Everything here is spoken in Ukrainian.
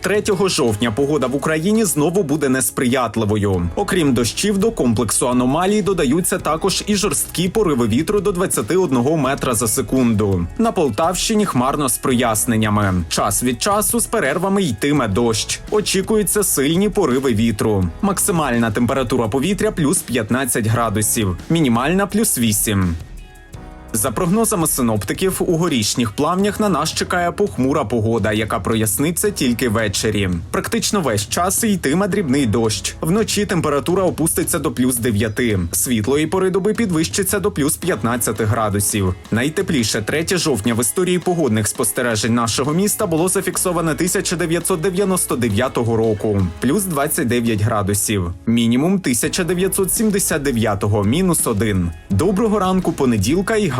3 жовтня погода в Україні знову буде несприятливою. Окрім дощів, до комплексу аномалій додаються також і жорсткі пориви вітру до 21 метра за секунду. На Полтавщині хмарно з проясненнями. Час від часу з перервами йтиме дощ. Очікуються сильні пориви вітру. Максимальна температура повітря плюс 15 градусів, мінімальна плюс 8. За прогнозами синоптиків, у горішніх плавнях на нас чекає похмура погода, яка проясниться тільки ввечері. Практично весь час йтиме дрібний дощ. Вночі температура опуститься до плюс 9. Світлої пори доби підвищиться до плюс 15 градусів. Найтепліше 3 жовтня в історії погодних спостережень нашого міста було зафіксоване 1999 року, плюс 29 градусів. Мінімум 1979 мінус 1. Доброго ранку понеділка і гарного